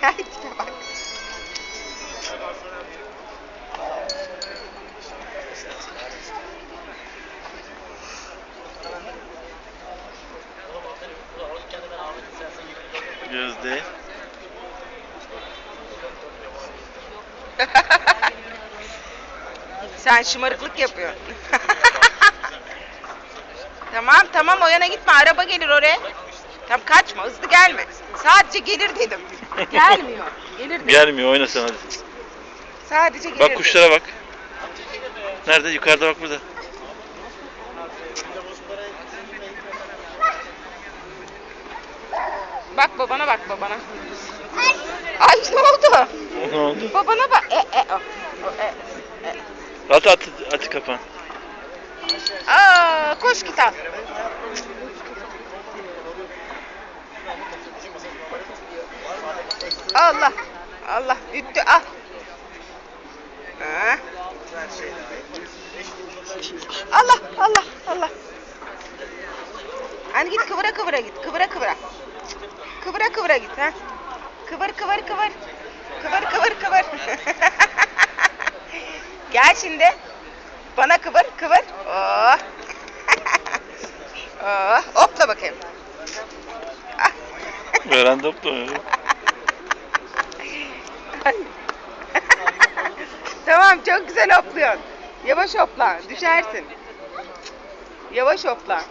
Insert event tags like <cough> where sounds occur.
Tipe bak. Gözde. <laughs> Sen şımarıklık yapıyorsun. <laughs> tamam tamam o yana gitme araba gelir oraya. Tam kaçma hızlı gelme. Sadece gelir dedim. <laughs> Gelmiyor. Gelir dedim. Gelmiyor oyna sen hadi. Sadece gelir Bak dedim. kuşlara bak. Nerede? Yukarıda bak burada. Bak babana bak babana. Ay ne oldu? Ne oldu? Babana bak. E, e, o. O, e. At at at kapan. Aa, koş git al. Allah. Allah üttü al. Ha. Allah Allah Allah. Hani git kıvıra kıvıra git. Kıvıra kıvıra. Kıvıra kıvıra git ha. Kıvır kıvır kıvır. Kıvır kıvır kıvır. <laughs> Gel şimdi. Bana kıvır kıvır. Oh. <laughs> oh. Hopla bakayım. Öğrendi topluyor. <laughs> tamam çok güzel hopluyorsun. Yavaş hopla düşersin. Yavaş hopla.